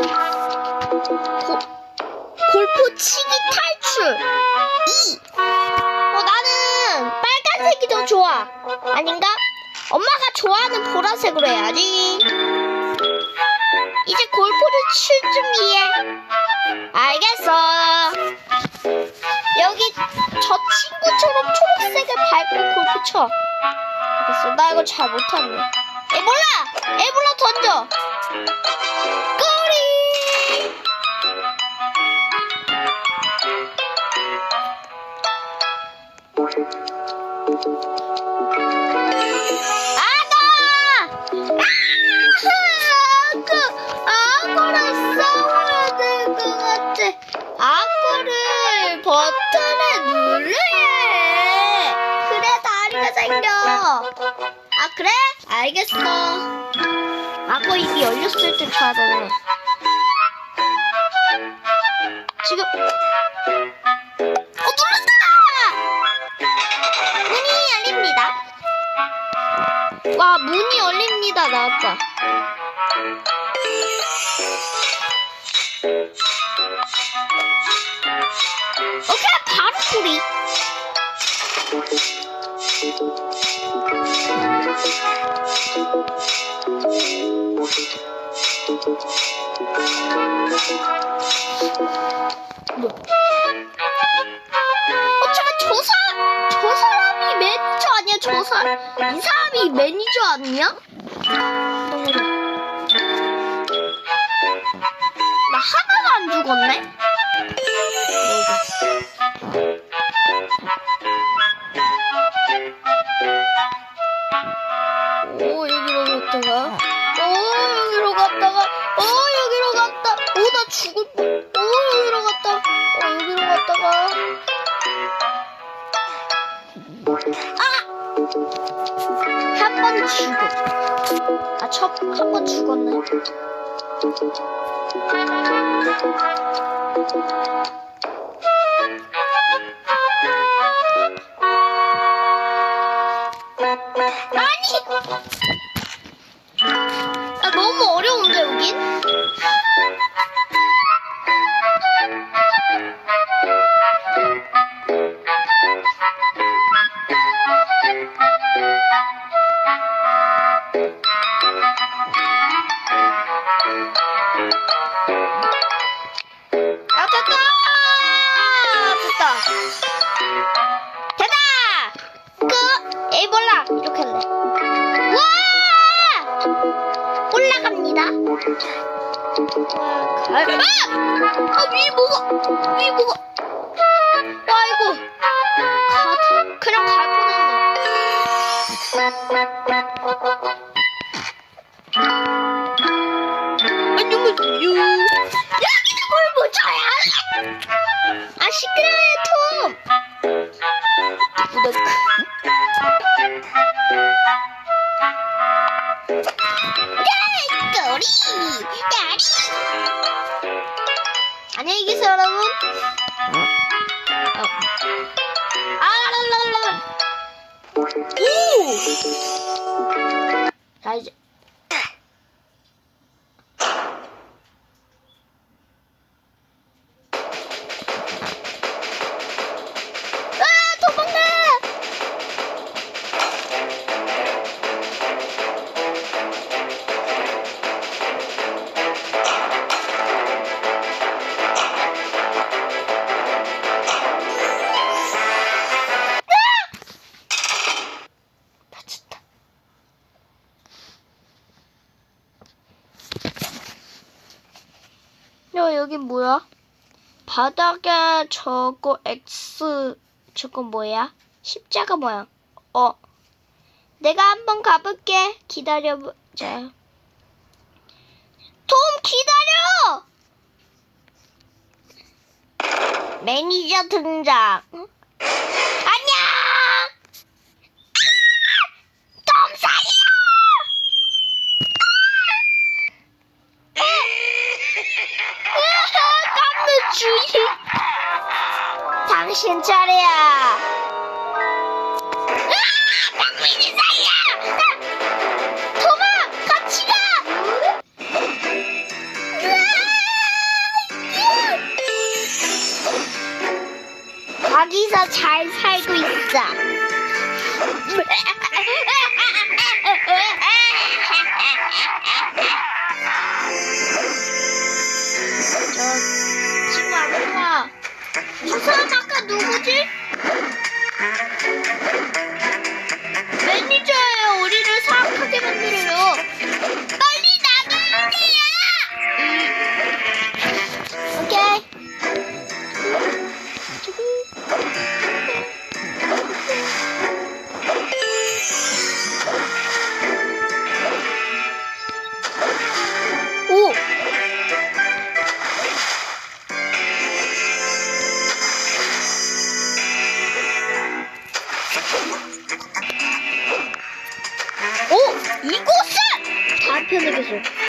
고, 골프 치기 탈출 2. 어, 나는 빨간색이 더 좋아. 아닌가? 엄마가 좋아하는 보라색으로 해야지. 이제 골프를 칠 준비해. 알겠어. 여기 저 친구처럼 초록색을 밟고 골프 쳐. 알겠어. 나 이거 잘 못하네. 에볼라! 에볼라 던져! 꼬 알겠어. 악어 입이 열렸을 때 쳐야 되네. 지금. 어, 눌렀다! 문이 열립니다. 와, 문이 열립니다. 나왔다. 오케이, 바로 소리. 어, 잠깐, 저 사, 저 사람이 매니저 아니야? 저 사, 이 사람이 매니저 아니야? 나 하나도 안 죽었네? 아! 한 번 죽어. 아, 첫, 한 번 죽었네. 아니! 아, 너무 어려운데, 여긴? 아! 아, 위 뭐가, 위 뭐가. 아이고. 가, 그냥 갈 뻔했네. 안녕하세요. 여기는 뭘 묻혀야 아, 시끄러워요, 톰. 무덕. 안녕히 계세요, 여 야, 여긴 뭐야? 바닥에 저거 X 저거 뭐야? 십자가 모양. 어. 내가 한번 가볼게. 기다려보자. 톰 기다려! 매니저 등장. 여기서 잘 살고 있어. 저 친구 안 좋아. 저 사람 아까 누구지? 这个是。